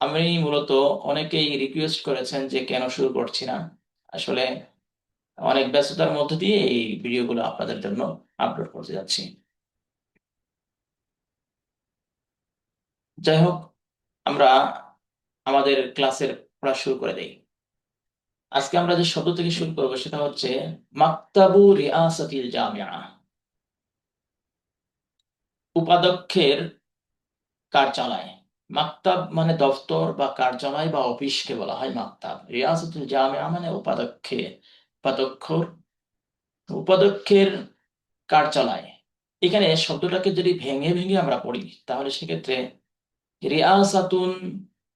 আমি মূলত অনেকেই রিকোয়েস্ট করেছেন যে কেন শুরু করছি না। আসলে অনেক ব্যস্ততার মধ্য দিয়ে এই ভিডিওগুলো আপনাদের জন্য আপলোড করতে যাচ্ছি। যাই হোক, আমরা আমাদের ক্লাসের পড়া শুরু করে দেই। আজকে আমরা যে শব্দ থেকে শুরু করব সেটা হচ্ছে, মাক্তাবু রিয়াসাতিল জামিয়া উপাধ্যক্ষের কার্যালয়। মাক্তাব মানে দফতর বা কার্যালয় বা অফিসকে বলা হয় মাক্তাব। রিয়াসাতুল জামিয়া মানে উপাধ্যক্ষে, উপাধ্যক্ষর, উপাধ্যক্ষের কার্যালয়। এখানে শব্দটাকে যদি ভেঙে ভেঙে আমরা পড়ি, তাহলে সেক্ষেত্রে রিয়াসাতুন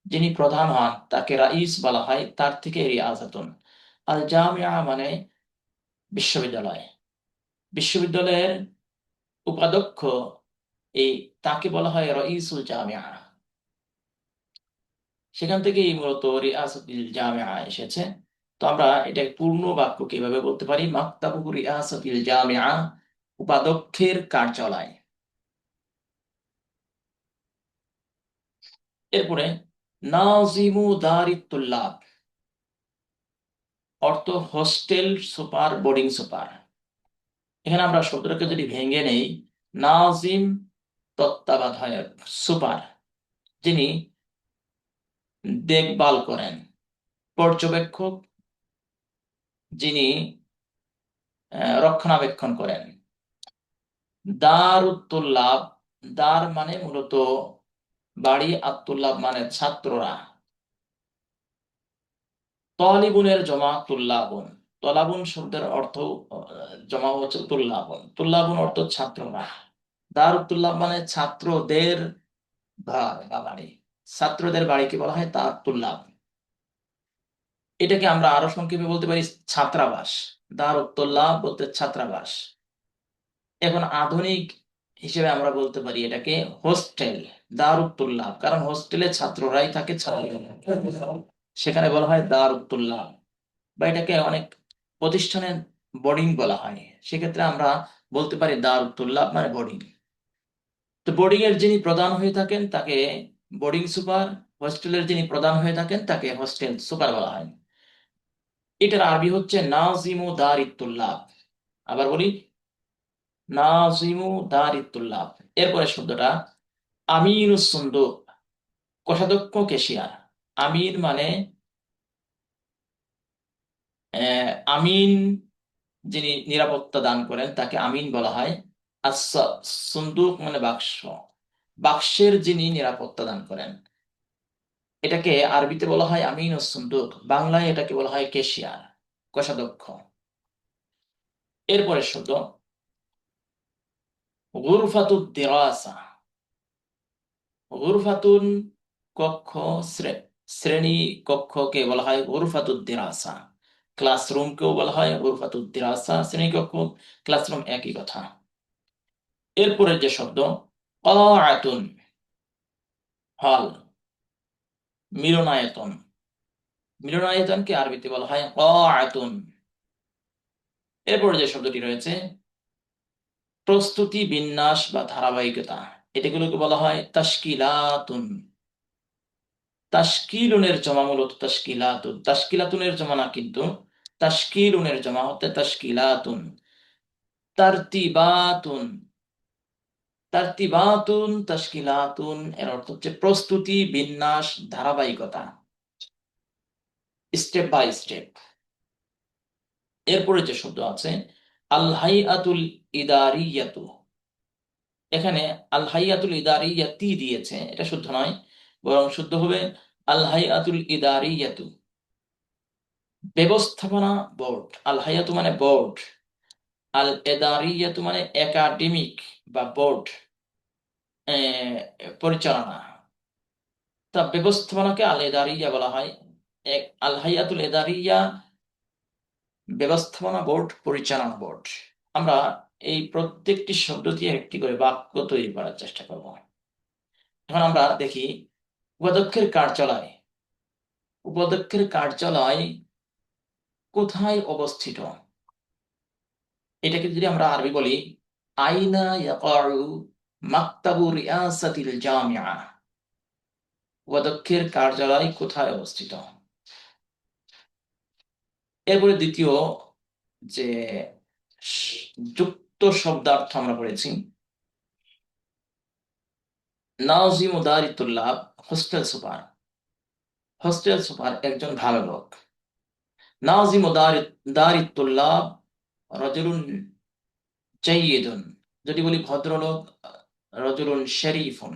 যিনি প্রধান হন, তাকে রাইস বলা হয়, তার থেকে রিয়াসাতুন আল জামিয়া মানে বিশ্ববিদ্যালয়। বিশ্ববিদ্যালয়ের উপাধ্যক্ষ এই, তাকে বলা হয় রইসুল জামিয়া সেখান থেকেই মূলত রিয়াসাতুল জামিয়া এসেছে। তো আমরা এটা পূর্ণ বাক্য কীভাবে বলতে পারি মাক্তাবু রিয়াসাতুল জামিয়া উপাধ্যক্ষের কার্যালয়। এরপরে, নাজিমু দারিতুল্লাহ অর্থ, হোস্টেল সুপার, বোর্ডিং সুপার এখানে আমরা শব্দটাকে যদি ভেঙে নেই, নাজিম তত্ত্বাবধায়ক সুপার যিনি দেখভাল করেন। পর্যবেক্ষক যিনি রক্ষণাবেক্ষণ করেন। দারুত্তুল্লাভ দার মানে মূলত বাড়ি আত্মুল্লাভ মানে ছাত্ররা। তলিবুনের জমা তুল্লাবুন। তলাবন শব্দের অর্থ, জমা হচ্ছে তুল্লাবুন। তুল্লাবুন অর্থ ছাত্ররা। দারুত্তুল্লাভ মানে ছাত্রদের ঘর বা বাড়ি। ছাত্রদের বাড়িকে বলা হয় তার তুল্লাব এটাকে আমরা আরও সংক্ষেপে বলতে পারি ছাত্রাবাস। দারুত্তুল্লাহ বলতে ছাত্রাবাস। এখন আধুনিক হিসেবে আমরা বলতে পারি এটাকে হোস্টেল, দারুত্তুল্লাহ। কারণ হোস্টেলে ছাত্ররাই থাকে ছাত্র সেখানে বলা হয় দারুত্তুল্লাহ। বা এটাকে অনেক প্রতিষ্ঠানের বোর্ডিং বলা হয়। সেক্ষেত্রে আমরা বলতে পারি দার দারুত্তুল্লাহ মানে বোর্ডিং। তো বোর্ডিং এর যিনি প্রধান হয়ে থাকেন, তাকে বোর্ডিং সুপার হোস্টেলের যিনি প্রধান হয়ে থাকেন, তাকে হোস্টেল সুপার বলা হয়। এটার আরবি হচ্ছে নাজিমু দারিতুল্লাহ আবার বলি, নাজিমু দারিতুল্লাহ এরপরে শব্দটা, আমিনুস সুন্দুক, কোষাধ্যক্ষ কেশিয়ার। আমির মানে আমিন যিনি নিরাপত্তা দান করেন, তাকে আমিন বলা হয়। আর সুন্দুক মানে বাক্স। বাক্সের যিনি নিরাপত্তা দান করেন, এটাকে আরবিতে বলা হয় আমিন সুন্দুক বাংলায় এটাকে বলা হয় কেশিয়ার, কোষাধ্যক্ষ। এরপরের শব্দ, গুরফাতুদ দিরাসা। গুরফাতুন কক্ষ শ্রেণি কক্ষকে বলা হয় গুরফাতুদ দিরাসা। ক্লাসরুমকেও বলা হয় গুরফাতুদ দিরাসা শ্রেণীকক্ষ ক্লাসরুম একই কথা। এরপরের যে শব্দ কাআতুন হল মিলনায়তন মিলনায়তনকে আরবিতে বলা হয় কাআতুন এরপরে যে শব্দটি রয়েছে, প্রস্তুতি, বিন্যাস বা ধারাবাহিকতা, এটাগুলোকে বলা হয় তাশকিলাতুন। তাশকিলুনের জমা মূলত তাশকিলাতুন। তাশকিলাতুনের জমা না কিন্তু, তাশকিলুনের জমা হতে তাশকিলাতুন। তারতিবাতুন। তারতিবাতুন তাশকিলাতুন, এর অর্থ হচ্ছে প্রস্তুতি, বিন্যাস, ধারাবাহিকতা। স্টেপ বাই স্টেপ এরপরে যে শব্দ আছে আল হাইআতুল ইদারিয়াতু। এখানে আল হাইয়াতুল ইদারিয়াতি দিয়েছে, এটা শুদ্ধ নয়, বরং শুদ্ধ হবে আল হাইয়াতুল ইদারিয়াতু। ব্যবস্থাপনা বোর্ড আল হাইয়াতু মানে বোর্ড আল এদারিয়াতু মানে একাডেমিক বা বোর্ড পরিচালনা। তা ব্যবস্থাপনাকে আল এদারিয়া বলা হয়। এক আল হাইয়াতুল এদারিয়া ব্যবস্থাপনা বোর্ড, পরিচালনা বোর্ড। আমরা এই প্রত্যেকটি শব্দ দিয়ে একটি করে বাক্য তৈরি করার চেষ্টা করব। এখন আমরা দেখি, উপাধ্যক্ষের কার্যালয়। উপাধ্যক্ষের কার্যালয় কোথায় অবস্থিত? এটাকে যদি আমরা আরবি বলি, আইনা মাকতাবু রিয়াসাতিল জামিয়া কার্যালয় কোথায় অবস্থিত? এরপরে দ্বিতীয় যে যুক্ত শব্দার্থ আমরা পড়েছি নাজিম দারিতুল্লাহ হোস্টেল সুপার। হোস্টেল সুপার একজন ভালো লোক। নাজিম দারিতুল্লাহ রজুলুন জাইয়িদুন যদি বলি ভদ্রলোক, রজুলুন শরীফুন।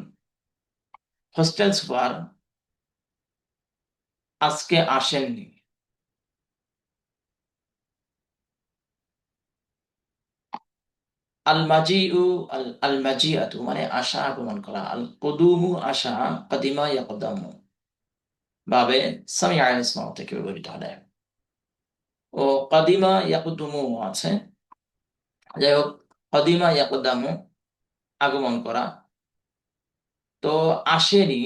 হোস্টেল সুপার আজকে আসেননি। আল মাজিউ আল আল মানে আশা আগমন করা। আল কুদুমু আশা কাদিমা ইয়াকদামু। বাবে সামিআ ইসমাউ থেকে ব্যবহৃত হয় ও কাদিমা ইয়াকুদুমু আছে। যাই হোক কাদিমা ইয়াকুদামু আগমন করা। তো আসেনি,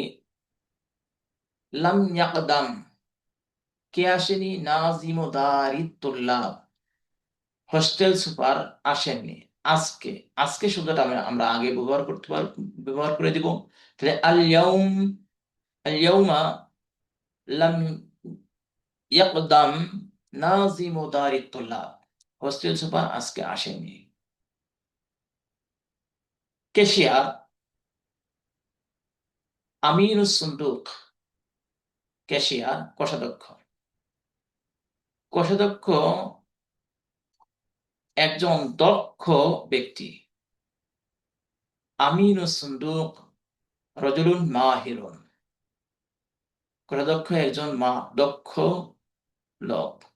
লাম ইয়াকদাম, কে আসেনি? নাজিমু দারিতুল্লাহ হোস্টেল সুপার আসেননি। আজকে আজকে শব্দটা আমরা আমরা আগে ব্যবহার করতে পার, ব্যবহার করে দিব। তাহলে আল ইয়াউম, আল ইয়াউমা লাম ইয়াকদাম নাজিমু দারিতুল্লাহ হোস্টেল সুপার আজকে আসেনি। আমিনুস সুন্দুক কোষাধ্যক্ষ। কোষাধ্যক্ষ একজন দক্ষ ব্যক্তি। আমিনুস সুন্দুক রজুলুন মাহিরুন। কোষাধ্যক্ষ একজন মা দক্ষ লোক।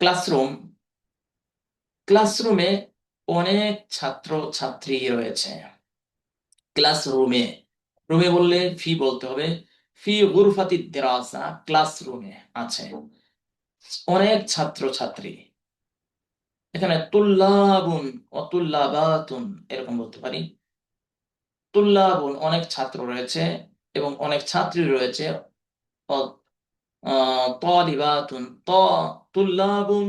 ক্লাসরুম ক্লাসরুমে অনেক ছাত্র, ছাত্রী রয়েছে। ক্লাসরুমে রুমে বললে ফি বলতে হবে। ফি গুরফাতি দেরাসা ক্লাসরুমে আছে। অনেক ছাত্র, ছাত্রী। এখানে তুল্লাবুন, অতুল্লাবাতুন এরকম বলতে পারি। তুল্লাবুন অনেক ছাত্র রয়েছে এবং অনেক ছাত্রী রয়েছে। তুল্লাবুন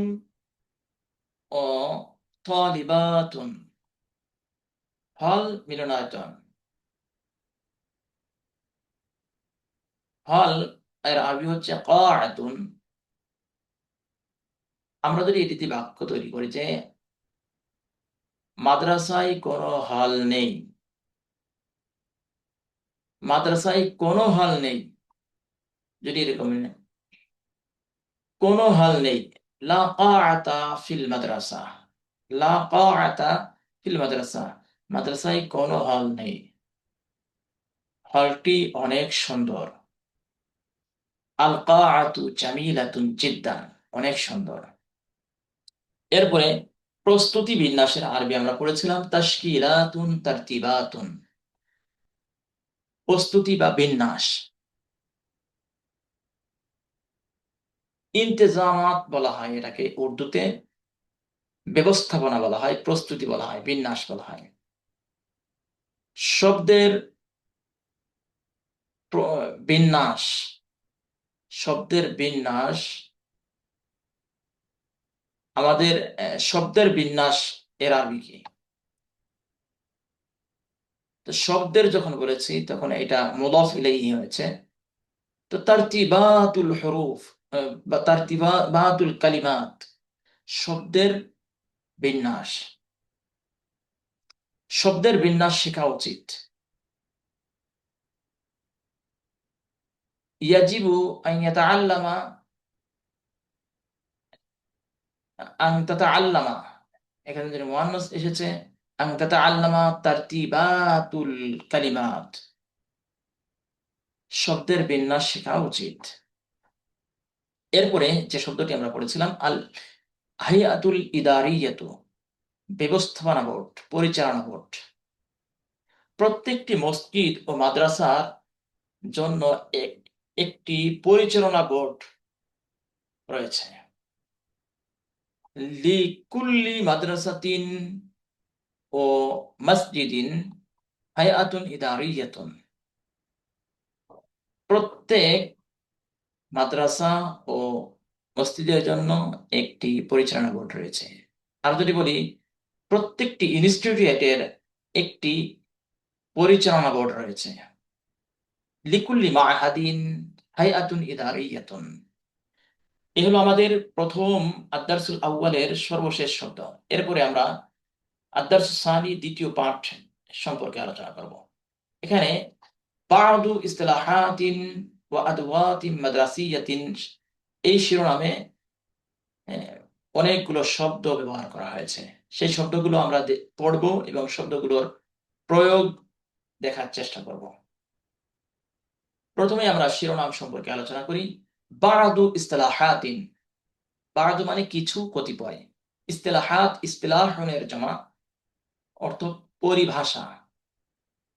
ও তলিবাতুন হল মিলনায়তন হল এর আরবি হচ্ছে কাআতুন আমরা যদি এটিতে বাক্য তৈরি করি যে মাদ্রাসায় কোনো হল নেই। মাদ্রাসায় কোনো হল নেই। যদি এরকম কোনো হল নেই। লা কাআতা ফিল মাদ্রাসা। লা কাআতা ফিল মাদ্রাসা। মাদ্রাসায় কোনো হল নেই। হলটি অনেক সুন্দর। আল কাআতু জামিলাতুন জিদ্দান। অনেক সুন্দর। এরপরে প্রস্তুতি বিন্যাসের আরবি আমরা পড়েছিলাম, তাশকিলাতুন তারতিবাতুন। প্রস্তুতি বা বিন্যাস। ইন্তেজামাত বলা হয় এটাকে, উর্দুতে ব্যবস্থাপনা বলা হয়, প্রস্তুতি বলা হয়, বিন্যাস বলা হয়। শব্দের বিন্যাস শব্দের বিন্যাস, আমাদের শব্দের বিন্যাস এর আরবি কি শব্দের যখন বলেছি, তখন এটা মুদাফ ইলাইহি হয়েছে। তো তারতিবাতুল হরুফ তারতিবাতুল কালিমাত, শব্দের বিন্যাস। শব্দের বিন্যাস শেখা উচিত। ইয়াজিবু আন ইয়াতাআল্লামা, আন তাতাআল্লামা। এখানে যদি এসেছে তাতাআল্লামা তারতিবাতুল কালিমাত। শব্দের বিন্যাস শেখা উচিত। এরপরে যে শব্দটি আমরা পড়েছিলাম, আল হাইয়াতুল ইদারিয়াতু, ব্যবস্থাপনা বোর্ড, পরিচালনা বোর্ড। প্রত্যেকটি মসজিদ ও মাদ্রাসার জন্য একটি পরিচালনা বোর্ড রয়েছে। লিকুল্লি মাদ্রাসাতিন ও মসজিদিন হায়াতুন ইদারিয়াতুন। প্রত্যেক মাদ্রাসা ও মসজিদের জন্য একটি পরিচালনা বোর্ড রয়েছে। আর যদি বলি, প্রত্যেকটি ইনস্টিটিউটের একটি পরিচালনা বোর্ড রয়েছে। লিকুল্লি মাহাদিন হায়াতুন ইদারিয়াতুন। এ হলো আমাদের প্রথম আদারসুল আউ্বালের সর্বশেষ শব্দ। এরপরে আমরা আদারসুল সানি দ্বিতীয় পাঠ সম্পর্কে আলোচনা করব। এখানে বাদু ইস্তেলাহাতিন এই শিরোনামে অনেকগুলো শব্দ ব্যবহার করা হয়েছে। সেই শব্দগুলো আমরা পড়ব এবং শব্দগুলোর প্রয়োগ দেখার চেষ্টা করব। প্রথমে আমরা শিরোনাম সম্পর্কে আলোচনা করি। বাদু ইস্তেলাহাতিন। বারাদু মানে কিছু কতিপয়। ইস্তেলাহাত, ইস্তেলাহনের জমা, অর্থ পরিভাষা।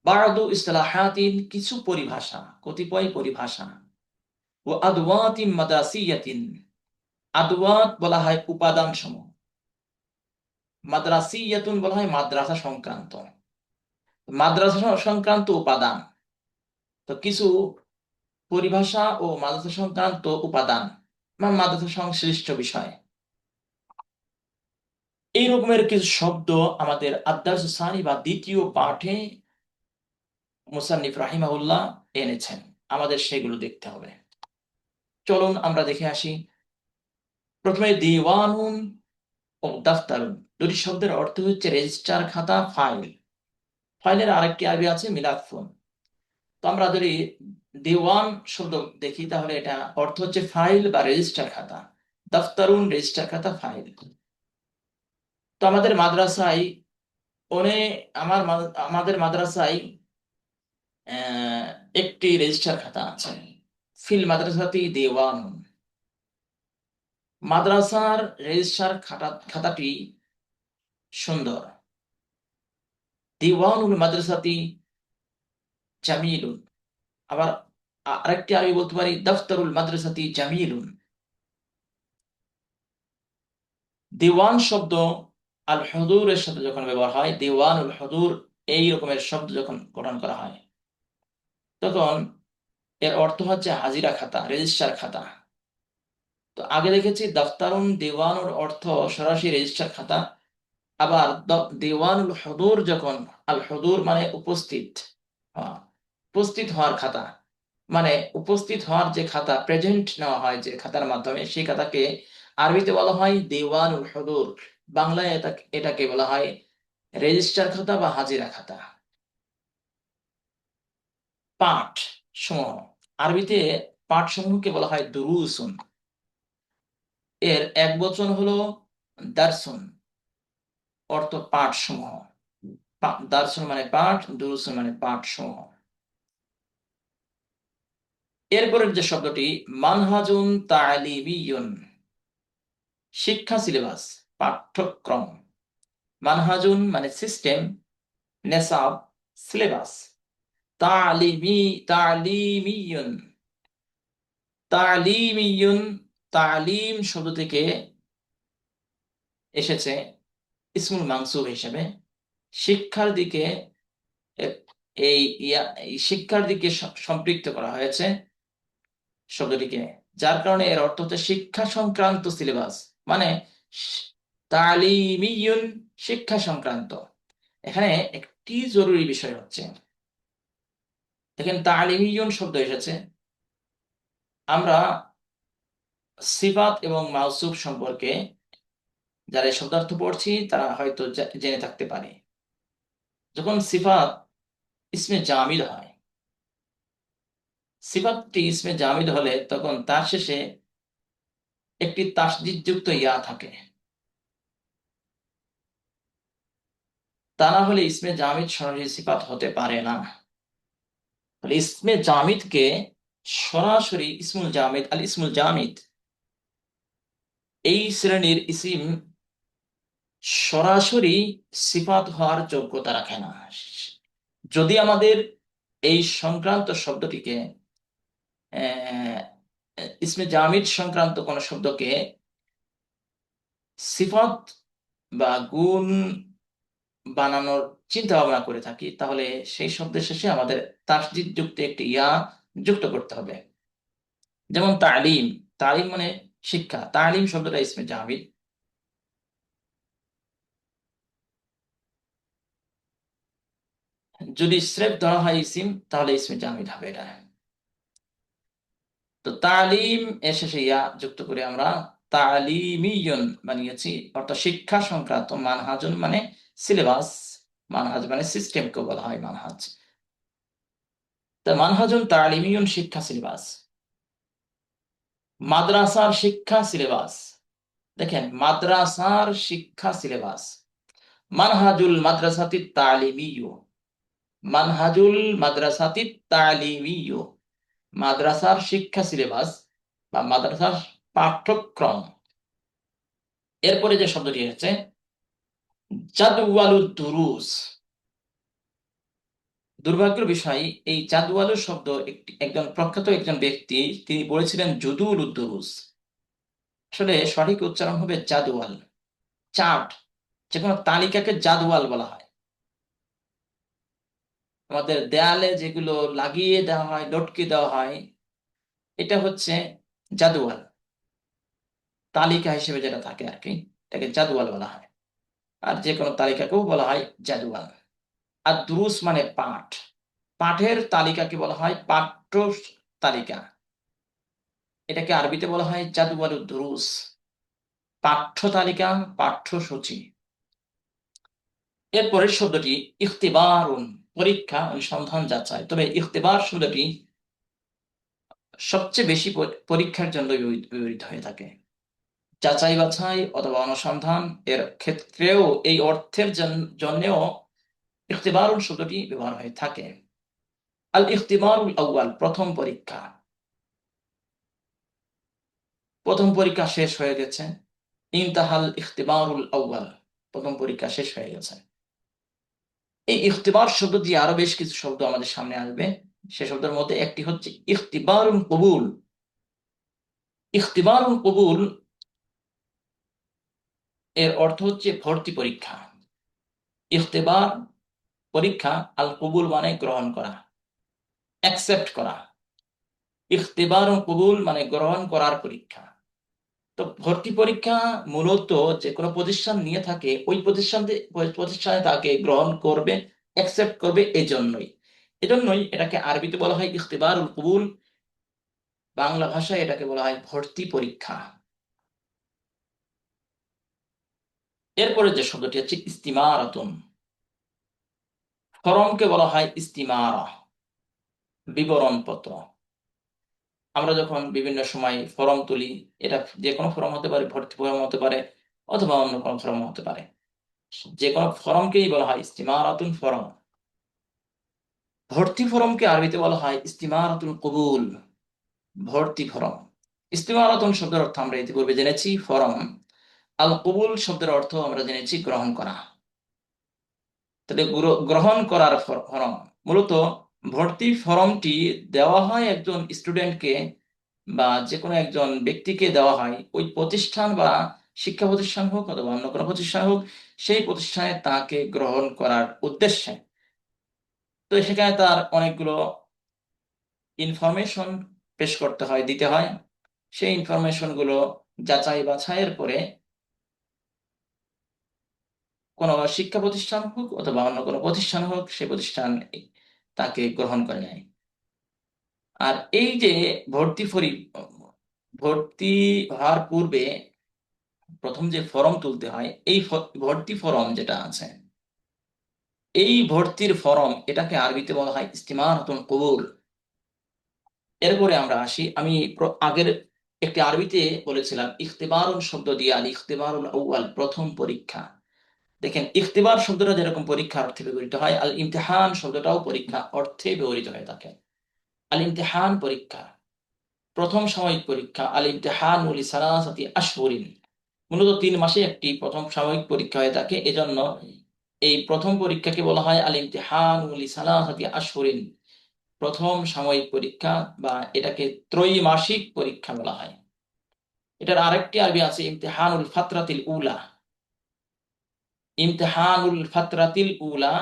বাদু ইস্তেলাহাতিন কিছু পরিভাষা, কতিপয় পরিভাষা। ও আদওয়াতিন মাদ্রাসিয়াতিন। আদওয়াত বলা হয় উপাদান সমূহ মাদ্রাসিয়াতুন বলা হয় মাদ্রাসা সংক্রান্ত। মাদ্রাসা সংক্রান্ত উপাদান। তো কিছু পরিভাষা ও মাদ্রাসা সংক্রান্ত উপাদান মাদ্রাসা সংশ্লিষ্ট বিষয়। এই রকমের কিছু শব্দ আমাদের আদার্স বা দ্বিতীয় পাঠে মুসান্নিফ রাহিমাহুল্লাহ এনেছেন। আমাদের সেগুলো দেখতে হবে। চলুন আমরা দেখে আসি। প্রথমে দিওয়ানুন ও দাফতারুন দুটি শব্দের অর্থ হচ্ছে রেজিস্টার খাতা, ফাইল। ফাইলের আরেকটি আরবি আছে মিলাফোন তো আমরা যদি দেওয়ান শব্দ দেখি, তাহলে এটা অর্থ হচ্ছে ফাইল বা রেজিস্টার খাতা। দফতরুন রেজিস্টার খাতা, ফাইল। তো আমাদের মাদ্রাসায় অনে আমার আমাদের মাদ্রাসায় একটি রেজিস্টার খাতা আছে। ফিল মাদ্রাসাতি দেওয়ান। মাদ্রাসার রেজিস্টার খাতা, খাতাটি সুন্দর। দিওয়ানুল মাদ্রাসাতি জামিলুন। আবার আরেকটি আমি বলতে পারি, দফতরুল মাদ্রাসাতি জামিলুন। দিওয়ান শব্দ আল হদুরের সাথে যখন ব্যবহার হয় দিওয়ানুল হদুর এই রকমের শব্দ যখন গঠন করা হয় তখন এর অর্থ হচ্ছে হাজিরা খাতা রেজিস্টার খাতা। তো আগে দেখেছি দফতারুন দেওয়ানুর অর্থ সরাসরি রেজিস্টার খাতা। আবার দেওয়ানুল হদুর যখন, আল হদুর মানে উপস্থিত উপস্থিত হওয়ার খাতা। মানে উপস্থিত হওয়ার যে খাতা প্রেজেন্ট নেওয়া হয় যে খাতার মাধ্যমে, সেই খাতাকে আরবিতে বলা হয় দেওয়ানুল হদুর। বাংলায় এটা- এটাকে বলা হয় রেজিস্টার খাতা বা হাজিরা খাতা। পাঠ সমূহ। আরবিতে পাঠ সমূহকে বলা হয় দুরুসুন। এর এক বচন হলো দারসুন, অর্থ পাঠ সমূহ। দারসুন মানে পাঠ, দুরুসুন মানে পাঠ সমূহ। এরপরের যে শব্দটি, মানহাজুন তালিবিয়ুন, শিক্ষা সিলেবাস, পাঠ্যক্রম। মানহাজুন মানে সিস্টেম নেসাব সিলেবাস। তালিমি তালিমিয়ুন। তালিমিয়ুন তালিম শব্দ থেকে এসেছে ইসমুল মানসুব হিসেবে। শিক্ষার দিকে এই শিক্ষার দিকে সম্পৃক্ত করা হয়েছে শব্দটিকে, যার কারণে এর অর্থ হচ্ছে শিক্ষা সংক্রান্ত সিলেবাস। মানে তালিমিয়ুন শিক্ষা সংক্রান্ত। এখানে একটি জরুরি বিষয় হচ্ছে দেখেন তালিমিয়ুন শব্দ এসেছে। আমরা সিফাত এবং মাউসুফ সম্পর্কে যারা এই শব্দার্থ পড়ছি, তারা হয়তো জেনে থাকতে পারে। যখন সিফাত ইসমে জামিদ হয়, সিফাতটি ইসমে জামিদ হলে তখন তার শেষে একটি তাসদিদ যুক্ত ইয়া থাকে। তা না হলে ইসমে জামিদ সরাসরি সিফাত হতে পারে না। তাহলে ইসমে জামিদকে সরাসরি ইসমুল জামিদ, আল ইসমুল জামিদ, এই শ্রেণির ইসিম সরাসরি সিফাত হওয়ার যোগ্যতা রাখে না। যদি আমাদের এই সংক্রান্ত শব্দটিকে ইসমে জামিদ সংক্রান্ত কোন শব্দকে সিফত বা গুণ বানানোর চিন্তা ভাবনা করে থাকি, তাহলে সেই শব্দের শেষে আমাদের তাসদিদ যুক্ত একটি ইয়া যুক্ত করতে হবে। যেমন তালিম তালিম মানে শিক্ষা, তালিম শব্দটা ইসমে জামিদ যদি স্রেফ ধরা হয় ইসিম, তাহলে ইসমে জামিদ হবে এটা। তো তালিম এর শেষে ইয়া যুক্ত করে আমরা তালিমিয়ন বানিয়েছি, অর্থাৎ শিক্ষা সংক্রান্ত মানহাজন মানে সিলেবাস মানহাজ মানে সিস্টেমকে বলা হয় মানহাজ। তা মানহাজুন তালিমিয়ন শিক্ষা সিলেবাস। মাদ্রাসার শিক্ষা সিলেবাস। দেখেন, মাদ্রাসার শিক্ষা সিলেবাস। মানহাজুল মাদ্রাসাতি তালিমিয়ু। মানহাজুল মাদ্রাসাতি তালিমিয়ু। মাদ্রাসার শিক্ষা সিলেবাস বা মাদ্রাসার পাঠ্যক্রম। এরপরে যে শব্দটি হচ্ছে জাদওয়ালুদ দুরুস দুর্ভাগ্যের বিষয়, এই জাদওয়ালু শব্দ একজন প্রখ্যাত একজন ব্যক্তি, তিনি বলেছিলেন জুদুল উদ্দুরুস আসলে সঠিক উচ্চারণ হবে জাদওয়াল। চার্ট যে কোনো তালিকাকে জাদওয়াল বলা হয়। আমাদের দেয়ালে যেগুলো লাগিয়ে দেওয়া হয়, লটকে দেওয়া হয়, এটা হচ্ছে জাদুয়াল তালিকা হিসেবে যেটা থাকে আর কি, এটাকে জাদুয়াল বলা হয়। আর যে কোনো তালিকাকেও বলা হয় জাদুয়াল আর দুরুস মানে পাঠ। পাঠের তালিকাকে বলা হয় পাঠ্য তালিকা। এটাকে আরবিতে বলা হয় জাদুয়াল দুরুস। পাঠ্য তালিকা পাঠ্যসূচি এরপরের শব্দটি ইখতিবারুন, পরীক্ষা, অনুসন্ধান, যাচাই। তবে ইখতিবার শব্দটি সবচেয়ে বেশি পরীক্ষার জন্য ব্যবহৃত হয়ে থাকে। যাচাই বাছাই অথবা অনুসন্ধান এর ক্ষেত্রেও এই অর্থের জন্যেও ইখতিবারুল শব্দটি ব্যবহার হয়ে থাকে। আল ইখতিবারুল আউয়াল, প্রথম পরীক্ষা। প্রথম পরীক্ষা শেষ হয়ে গেছে। ইনতাহাল ইখতিবারুল আউয়াল, প্রথম পরীক্ষা শেষ হয়ে গেছে। এই ইখতিবার শব্দ দিয়ে আরও বেশ কিছু শব্দ আমাদের সামনে আসবে। সে শব্দের মধ্যে একটি হচ্ছে ইখতিবারুল কবুল। ইখতিবারুল কবুল এর অর্থ হচ্ছে ভর্তি পরীক্ষা। ইফতেবার পরীক্ষা আল কবুল মানে গ্রহণ করা অ্যাকসেপ্ট করা। ইখতিবার কবুল মানে গ্রহণ করার পরীক্ষা। তো ভর্তি পরীক্ষা মূলত যে কোনো প্রতিষ্ঠান নিয়ে থাকে, ওই প্রতিষ্ঠান প্রতিষ্ঠানে তাকে গ্রহণ করবে অ্যাকসেপ্ট করবে এই জন্যই এজন্যই এটাকে আরবিতে বলা হয় ইখতিবার কবুল বাংলা ভাষায় এটাকে বলা হয় ভর্তি পরীক্ষা। এরপরে যে শব্দটি হচ্ছে ইস্তিমারাতুন। ফরমকে বলা হয় ইস্তিমারা, বিবরণপত্র। আমরা যখন বিভিন্ন সময় ফরম তুলি, এটা যে কোনো ফরম হতে পারে, ভর্তি ফরম হতে পারে, অথবা অন্য কোনো ফরম হতে পারে। যে কোনো ফরমকেই বলা হয় ইস্তিমারাতুন ফরম। ভর্তি ফরমকে আরবিতে বলা হয় ইস্তিমারাতুন কবুল। ভর্তি ফরম। ইস্তিমারাতুন শব্দের অর্থ আমরা ইতিপূর্বে জেনেছি, ফরম। আল কবুল শব্দের অর্থ আমরা জেনেছি গ্রহণ করা। তাহলে গ্রহণ করার ফরম। মূলত ভর্তি ফরমটি দেওয়া হয় একজন স্টুডেন্টকে বা যে কোনো একজন ব্যক্তিকে দেওয়া হয়। ওই প্রতিষ্ঠান বা শিক্ষা প্রতিষ্ঠান হোক অথবা অন্য কোনো প্রতিষ্ঠান হোক, সেই প্রতিষ্ঠানে তাকে গ্রহণ করার উদ্দেশ্যে। তো সেখানে তার অনেকগুলো ইনফরমেশন পেশ করতে হয়, দিতে হয়। সেই ইনফরমেশনগুলো যাচাই বাছাইয়ের পরে কোনো শিক্ষা প্রতিষ্ঠান হোক অথবা অন্য কোনো প্রতিষ্ঠান হোক, সে প্রতিষ্ঠান তাকে গ্রহণ করে নেয় আর এই যে ভর্তি ফরি, ভর্তি হওয়ার পূর্বে প্রথম যে ফর্ম তুলতে হয়, এই ভর্তি ফর্ম যেটা আছে, এই ভর্তির ফর্ম এটাকে আরবিতে বলা হয় ইস্তিমার হতুন কবুল এরপরে আমরা আসি, আমি আগের একটি আরবিতে বলেছিলাম ইখতিবারুল শব্দ দিয়ে আল ইখতিবারুল আউয়াল, প্রথম পরীক্ষা। দেখেন, ইখতিবার শব্দটা যেরকম পরীক্ষা অর্থে ব্যবহৃত হয় আল ইমতেহান শব্দটাও পরীক্ষা অর্থে ব্যবহৃত হয়ে থাকে। আল ইমতেহান পরীক্ষা, প্রথম সাময়িক পরীক্ষা আল ইমতেহান উলি সালাসাতি আশহরিন। মূলত তিন মাসে একটি প্রথম সাময়িক পরীক্ষা হয়ে থাকে। এজন্য এই প্রথম পরীক্ষাকে বলা হয় আল ইমতেহান উলি সালাসাতি আশহরিন। প্রথম সাময়িক পরীক্ষা বা এটাকে ত্রৈমাসিক পরীক্ষা বলা হয়। এটার আরেকটি আরবি আছে, ইমতেহানুল ফাতরাতিল উলা। ইমতেহানুল ফাতরাতিল উলা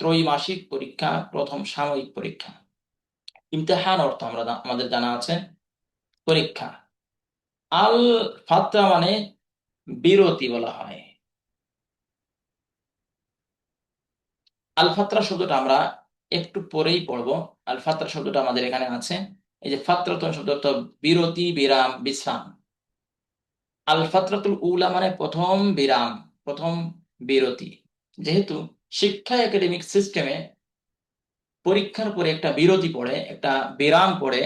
ত্রৈমাসিক পরীক্ষা, প্রথম সাময়িক পরীক্ষা। ইমতেহান অর্থ আমরা আমাদের জানা আছে, পরীক্ষা। আল ফাতরা মানে বিরতি বলা হয়। আল ফাতরা শব্দটা আমরা একটু পরেই পড়ব। আল ফাতরা শব্দটা আমাদের এখানে আছে। এই যে ফাতরাতুন শব্দ অর্থ বিরতি, বিরাম, বিশ্রাম। আল ফাতরাতুল উলা মানে প্রথম বিরাম, প্রথম বিরতি। যেহেতু শিক্ষা একাডেমিক সিস্টেমে পরীক্ষার পরে একটা বিরতি পড়ে, একটা বিরাম পড়ে,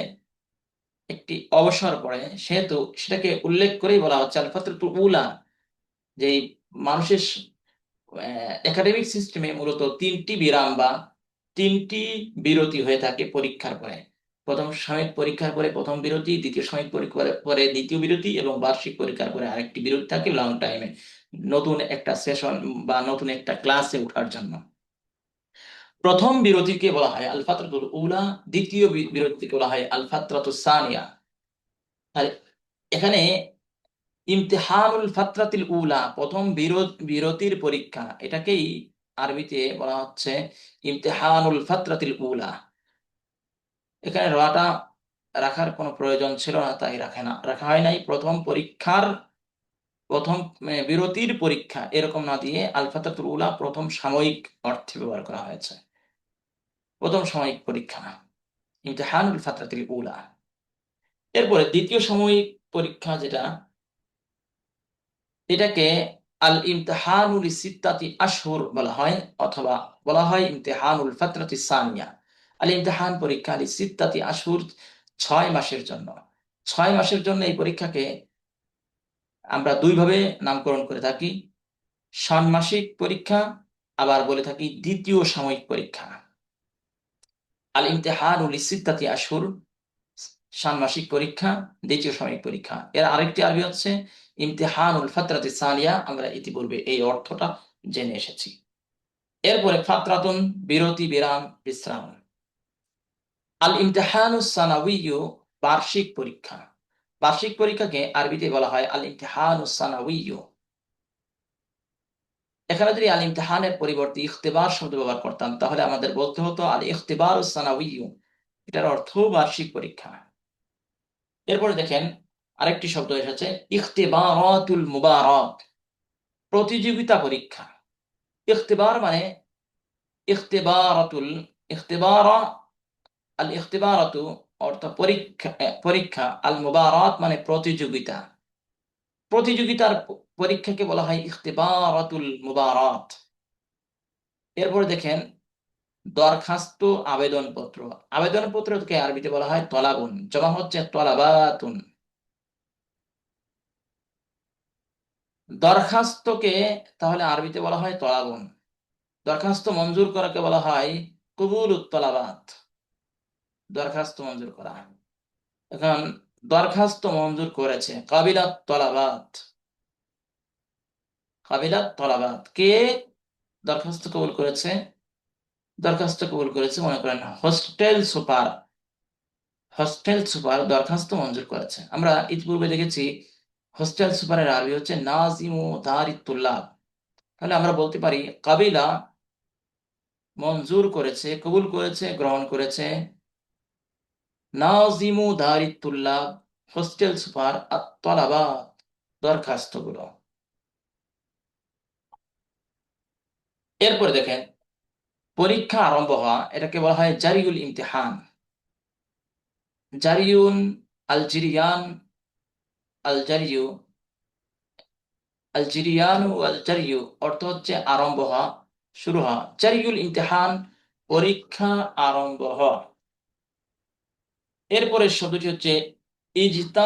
একটি অবসর পড়ে, সেহেতু সেটাকে উল্লেখ করেই বলা হচ্ছে আল ফাতরাতুল উলা যে মানুষের একাডেমিক সিস্টেমে মূলত তিনটি বিরাম বা তিনটি বিরতি হয়ে থাকে পরীক্ষার পরে। প্রথম সাময়িক পরীক্ষার পরে প্রথম বিরতি, দ্বিতীয় সাময়িক পরীক্ষার পরে দ্বিতীয় বিরতি এবং বার্ষিক পরীক্ষার পরে আরেকটি বিরতি থাকে লং টাইমে নতুন একটা সেশন বা নতুন একটা ক্লাসে ওঠার জন্য। প্রথম বিরতিকে বলা হয় আল ফাতরাতুল উলা, দ্বিতীয় বিরতিকে বলা হয় আল ফাতরাতুস সানিয়া এখানে ইমতিহানুল ফাতরাতিল উলা, প্রথম বিরতির পরীক্ষা, এটাকেই আরবিতে বলা হচ্ছে ইমতিহানুল ফাতরাতিল উলা। এখানে রাটা রাখার কোনো প্রয়োজন ছিল না, তাই রাখে না, রাখা হয় নাই। প্রথম পরীক্ষার প্রথম বিরতির পরীক্ষা এরকম না দিয়ে আল উলা প্রথম সাময়িক অর্থে ব্যবহার করা হয়েছে। প্রথম সাময়িক পরীক্ষা ইমতিহানুল ফাতরাতিল উলা। এরপরে দ্বিতীয় সাময়িক পরীক্ষা যেটা, এটাকে আল ইমতেহানুল সিত্তাতি আশহুর বলা হয়, অথবা বলা হয় ইমতেহানুল ফাতরাতি সানিয়া। আল ইমতেহান পরীক্ষা আলি সিত্তাতি আশহুর ছয় মাসের জন্য। ছয় মাসের জন্য এই পরীক্ষাকে আমরা দুইভাবে নামকরণ করে থাকি। ষান্মাসিক পরীক্ষা, আবার বলে থাকি দ্বিতীয় সাময়িক পরীক্ষা। আল ইমতেহানুল সিত্তাতি আশহুর, ষান্মাসিক পরীক্ষা, দ্বিতীয় সাময়িক পরীক্ষা। এর আরেকটি আরবি হচ্ছে ইমতিহানুল ফাতরাতি সানিয়া, আমরা ইতিপূর্বে এই অর্থটা জেনে এসেছি। এরপরে ফাতরাতুন বিরতি বিরাম বিশ্রাম। আল ইমতিহানুস সানাউইয়ু বার্ষিক পরীক্ষা। বার্ষিক পরীক্ষাকে আরবিতে বলা হয় আল সানাউইয়ু এখানে যদি আল ইমতিহানের পরিবর্তে ইখতিবার শব্দ ব্যবহার করতাম, তাহলে আমাদের বলতে হতো আল ইখতিবার সানাউইয়ু এটার অর্থ বার্ষিক পরীক্ষা। এরপরে দেখেন আরেকটি শব্দ এসেছে, ইখতিবারাতুল মুবারক প্রতিযোগিতা পরীক্ষা। ইখতিবার মানে ইখতিবারাতুল, ইখতিবারা আল ইখতিবারাতু অর্থ পরীক্ষা পরীক্ষা আল মুবারাত মানে প্রতিযোগিতা। প্রতিযোগিতার পরীক্ষাকে বলা হয় ইখতিবারাতুল মুবারাত। এরপরে দেখেন, দরখাস্ত আবেদনপত্র। আবেদনপত্রকে আরবিতে বলা হয় তলাবুন। জমা হচ্ছে তলাবাতুন। দরখাস্তকে তাহলে আরবিতে বলা হয় তলাবন। দরখাস্ত মঞ্জুর করাকে বলা হয় কবুল উত্তলাবাত দরখাস্ত মঞ্জুর করা এখন দরখাস্ত মঞ্জুর করেছে কাবিলাত তলাবাত। কাবিলাত তলাবাত। কে দরখাস্ত কবুল করেছে? দরখাস্ত কবুল করেছে মনে করেন হোস্টেল সুপার। হোস্টেল সুপার দরখাস্ত মঞ্জুর করেছে। আমরা ইতিপূর্বে দেখেছি হোস্টেল সুপারের আরবি হচ্ছে নাজিমু দারিতুল্লাহ। তাহলে আমরা বলতে পারি কাবিলা মঞ্জুর করেছে, কবুল করেছে, গ্রহণ করেছে। নাজিমু দারিতুল্লাহ, হোস্টেল সুপার আত্মলাবা দরখাস্তগুলো। এরপরে দেখেন, পরীক্ষা আরম্ভ হওয়া, এটাকে বলা হয় জারিউল ইমতিহান। জারিউন আলজিরিয়ান আলজারিউ, আলজিরিয়ানু আলজারিউ অর্থ হচ্ছে আরম্ভ হওয়া, শুরু হওয়া। জারিউল ইমতিহান, পরীক্ষা আরম্ভ হওয়া। এরপরে শব্দটি হচ্ছে ইজতা